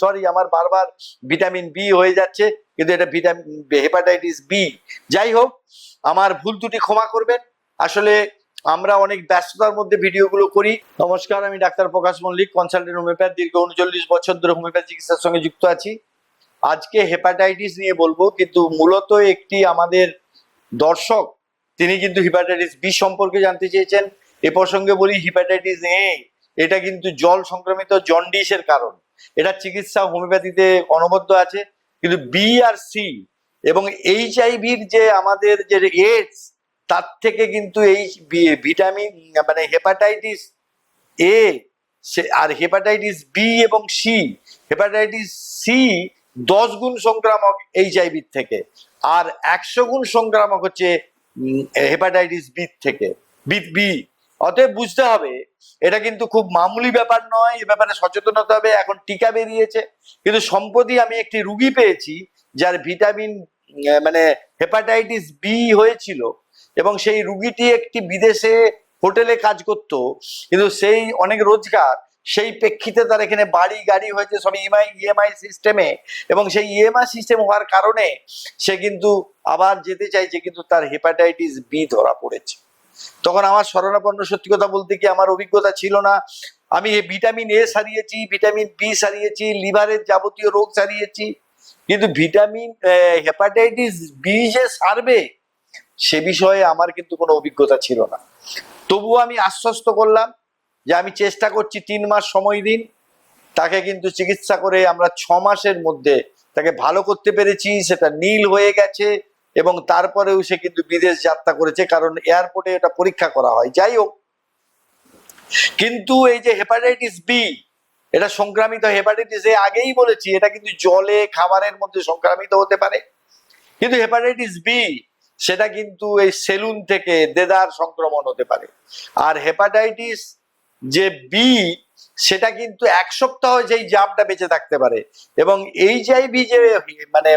Sorry, আমার বারবার vitamin B হয়ে যাচ্ছে, কিন্তু এটা ভিটামিন হেপাটাইটিস বি যাই হোক, আমার ভুল দুটি ক্ষমা করবেন। আসলে আমরা অনেক ব্যস্ততার মধ্যে ভিডিওগুলো করি। নমস্কার, আমি doctor Prakash Mallik, consultant homeopath, দীর্ঘ উনচল্লিশ বছর ধরে হোমিওপ্যাথ চিকিৎসার সঙ্গে যুক্ত আছি। আজকে হেপাটাইটিস নিয়ে বলব, কিন্তু মূলত একটি আমাদের দর্শক, তিনি কিন্তু হেপাটাইটিস বি সম্পর্কে জানতে চেয়েছেন। এ প্রসঙ্গে বলি হেপাটাইটিস এ এটা কিন্তু জল সংক্রমিত জন্ডিসের কারণ। এটা চিকিৎসা হোমিওপ্যাথিতে অনবদ্য আছে, কিন্তু বি আর সি এবং এইচআইভির যে আমাদের যে এইডস তার থেকে কিন্তু এই ভিটামিন মানে হেপাটাইটিস এ আর হেপাটাইটিস বি এবং সি হেপাটাইটিস সি দশ গুণ সংক্রামক এইচআইভির থেকে, আর একশো গুণ সংক্রামক হচ্ছে হেপাটাইটিস বি থেকে বি বি অতএব বুঝতে হবে, এটা কিন্তু খুব মামুলি ব্যাপার নয়, এ ব্যাপারে সচেতন হতে হবে, এখন টিকা বেরিয়েছে। কিন্তু সম্প্রতি আমি একটি রুগী পেয়েছি, যার ভিটামিন মানে হেপাটাইটিস বি হয়েছিল, এবং সেই রুগীটি একটি বিদেশে হোটেলে কাজ করত, কিন্তু সেই অনেক রোজগার, সেই প্রেক্ষিতে তার এখানে বাড়ি, গাড়ি হয়েছে, সব ইএমআই ইএমআই সিস্টেমে এবং সেই ইএমআই সিস্টেম হওয়ার কারণে সে কিন্তু আবার যেতে চাইছে, কিন্তু তার হেপাটাইটিস বি ধরা পড়েছে। তখন আমার শরণাপন্ন সত্যি কথা বলতে কি আমার অভিজ্ঞতা ছিল না। আমি ভিটামিন এ সারিয়েছি, ভিটামিন বি সারিয়েছি, লিভারের যাবতীয় রোগ সারিয়েছি। কিন্তু ভিটামিন হেপাটাইটিস বি যে সারবে, সে বিষয়ে আমার কিন্তু কোনো অভিজ্ঞতা ছিল না। তবুও আমি আশ্বস্ত করলাম যে আমি চেষ্টা করছি তিন মাস সময় দিন। তাকে কিন্তু চিকিৎসা করে আমরা ছ মাসের মধ্যে তাকে ভালো করতে পেরেছি, সেটা নীল হয়ে গেছে। এবং তারপরেও সে কিন্তু বিদেশ যাত্রা করেছে, কারণ এয়ারপোর্টে এটা পরীক্ষা করা হয়। যাই হোক, কিন্তু এই যে হেপাটাইটিস বি এটা সংক্রামিত হেপাটাইটিস এ আগেই বলেছি, এটা কিন্তু জলে, খাবারের মধ্যে সংক্রামিত হতে পারে। কিন্তু হেপাটাইটিস বি সেটা কিন্তু এই সেলুন থেকে দেদার সংক্রমণ হতে পারে। আর হেপাটাইটিস যে বি সেটা কিন্তু এক সপ্তাহ যেই জামটা বেঁচে থাকতে পারে। এবং এইচআইভি যে মানে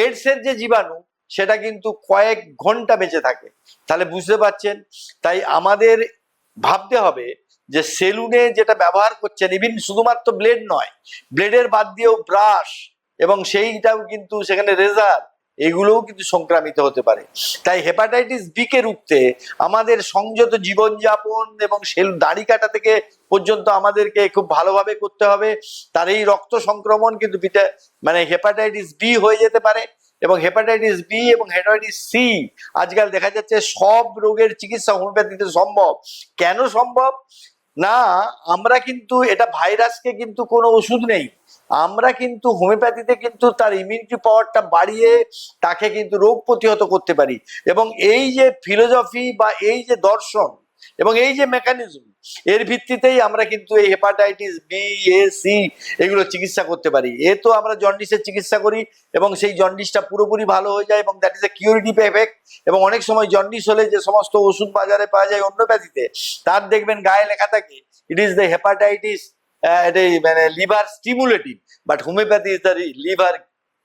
এইডস এর যে জীবাণু সেটা কিন্তু কয়েক ঘণ্টা বেঁচে থাকে। তাহলে বুঝতে পারছেন? তাই আমাদের ভাবতে হবে যে সেলুনে যেটা ব্যবহার করছেন ইভিন শুধুমাত্র ব্লেড নয়, ব্লেডের বাদ দিয়েও ব্রাশ এবং সেইটাও কিন্তু সেখানে রেজার, এগুলোও কিন্তু সংক্রামিত হতে পারে। তাই হেপাটাইটিস বি কে রুখতে আমাদের সংযত জীবনযাপন এবং সেল, দাড়ি কাটা থেকে পর্যন্ত আমাদেরকে খুব ভালোভাবে করতে হবে। তার এই রক্ত সংক্রমণ কিন্তু মানে হেপাটাইটিস বি হয়ে যেতে পারে। এবং হেপাটাইটিস বি এবং হেপাটাইটিস সি আজকাল দেখা যাচ্ছে সব রোগের চিকিৎসা হোমিওপ্যাথিতে সম্ভব। কেন সম্ভব? না, আমরা কিন্তু এটা ভাইরাসকে কিন্তু কোনো ওষুধ নেই। আমরা কিন্তু হোমিওপ্যাথিতে কিন্তু তার ইমিউনিটি পাওয়ারটা বাড়িয়ে তাকে কিন্তু রোগ প্রতিহত করতে পারি। এবং এই যে ফিলোসফি বা এই যে দর্শন এবং এই যে মেকানিজম এর ভিত্তিতেই আমরা কিন্তু এই হেপাটাইটিস বি এ সি এগুলো চিকিৎসা করতে পারি। এ তো আমরা জন্ডিসের চিকিৎসা করি এবং সেই জন্ডিসটা পুরোপুরি ভালো হয়ে যায় এবং that is a curative effect এবং অনেক সময় জন্ডিস হলে যে সমস্ত ওষুধ বাজারে পাওয়া যায় হোমিওপ্যাথিতে তার দেখবেন গায়ে লেখা থাকে ইট ইজ দ্য হেপাটাইটিস মানে liver stimulative but homeopathy is the liver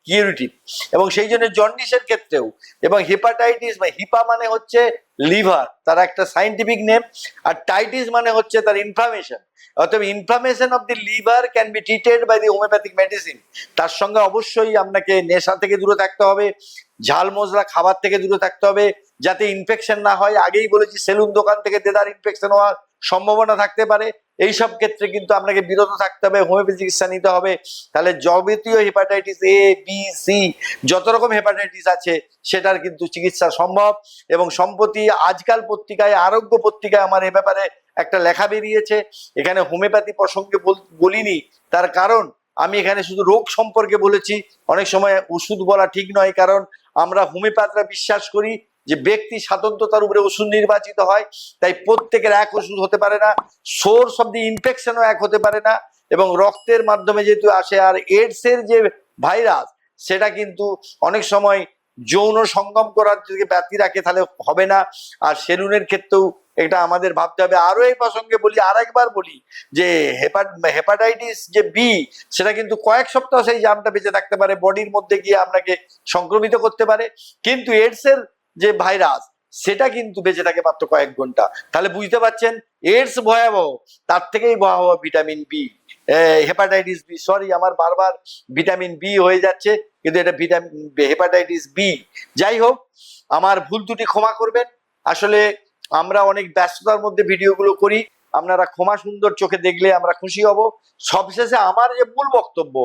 curative এবং সেই জন্য জন্ডিসের ক্ষেত্রেও, এবং হেপাটাইটিস বা হিপা মানে হচ্ছে লিভার, তার একটা সাইন্টিফিক নেম আর টাইটিস মানে হচ্ছে তার ইনফ্লামেশন অতএব inflammation of the liver can be treated by the homeopathic medicine তার সঙ্গে অবশ্যই আপনাকে নেশা থেকে দূরে থাকতে হবে, ঝাল মশলা খাবার থেকে দূরে থাকতে হবে, যাতে ইনফেকশন না হয়। আগেই বলেছি, সেলুন দোকান থেকে দেদার ইনফেকশন হওয়ার সম্ভাবনা থাকতে পারে। এই সব ক্ষেত্রে কিন্তু আপনাকে বিরত থাকতে হবে, হোমিওপ্যাথি চিকিৎসা নিতে হবে। তাহলে যাবতীয় হেপাটাইটিস এ বি সি যত রকম হেপাটাইটিস আছে, সেটার কিন্তু চিকিৎসা সম্ভব এবং সম্প্রতি আজকাল পত্রিকায়, আরোগ্য পত্রিকায় আমার এ ব্যাপারে একটা লেখা বেরিয়েছে। এখানে হোমিওপ্যাথি প্রসঙ্গে বল- বলিনি। তার কারণ, আমি এখানে শুধু রোগ সম্পর্কে বলেছি। অনেক সময় ওষুধ বলা ঠিক নয়, কারণ আমরা হোমিওপ্যাথরা বিশ্বাস করি যে ব্যক্তি স্বাতন্ত্রতার উপরে ওষুধ নির্বাচিত হয়, তাই প্রত্যেকের এক ওষুধ হতে পারে না সোর্স অফ দি ইনফেকশনও এক হতে পারে না, এবং রক্তের মাধ্যমে যেহেতু আসে, আর এইডস এর যে ভাইরাস সেটা কিন্তু অনেক সময় যৌন সঙ্গম করার যদি ব্যক্তি রাখে, তাহলে হবে না। আর সেলুনের ক্ষেত্রেও এটা আমাদের ভাবতে হবে। আরও এই প্রসঙ্গে বলি আর একবার বলি যে হেপাটাইটিস যে বি সেটা কিন্তু কয়েক সপ্তাহ সেই জামটা বেঁচে থাকতে পারে বডির মধ্যে গিয়ে আপনাকে সংক্রমিত করতে পারে। কিন্তু এইডস এর যে ভাইরাস, সেটা কিন্তু বেঁচে থাকে মাত্র কয়েক ঘণ্টা। তাহলে বুঝতে পারছেন? এডস ভয়াবহ, তার থেকেই ভয়াবহ vitamin B hepatitis B sorry আমার বারবার ভিটামিন বি হয়ে যাচ্ছে, কিন্তু এটা ভিটামিন হেপাটাইটিস বি যাই হোক, আমার ভুল দুটি ক্ষমা করবেন। আসলে আমরা অনেক ব্যস্ততার মধ্যে ভিডিওগুলো করি। আপনারা ক্ষমা সুন্দর চোখে দেখলে আমরা খুশি হব। সবশেষে আমার যে মূল বক্তব্য,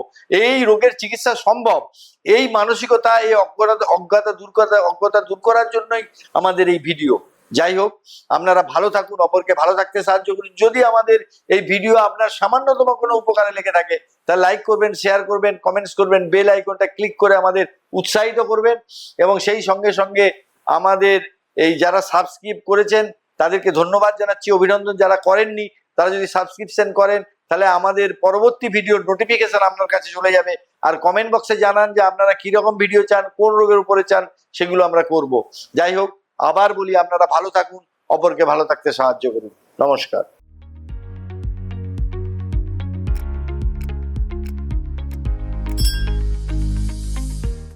এই রোগের চিকিৎসা সম্ভব। এই মানসিকতা, এই অজ্ঞতা অজ্ঞতা দূর করা, অজ্ঞতা দূর করার জন্যই আমাদের এই ভিডিও যাই হোক, আপনারা ভালো থাকুন, অপরকে ভালো থাকতে সাহায্য করুন। যদি আমাদের এই ভিডিও আপনার সামান্যতম কোনো উপকারে লেগে থাকে তা লাইক করবেন শেয়ার করবেন কমেন্টস করবেন বেল আইকনটা ক্লিক করে আমাদের উৎসাহিত করবেন। এবং সেই সঙ্গে সঙ্গে আমাদের এই যারা সাবস্ক্রাইব করেছেন তাদেরকে ধন্যবাদ জানাচ্ছি, অভিনন্দন যারা করেননি, তারা যদি সাবস্ক্রিপশন করেন, তাহলে আমাদের পরবর্তী ভিডিওর নোটিফিকেশন আপনার কাছে চলে যাবে। আর কমেন্ট বক্সে জানান যে আপনারা কীরকম ভিডিও চান, কোন রোগের উপরে চান, সেগুলো আমরা করব। যাই হোক, আবার বলি আপনারা ভালো থাকুন, অপরকে ভালো থাকতে সাহায্য করুন। নমস্কার।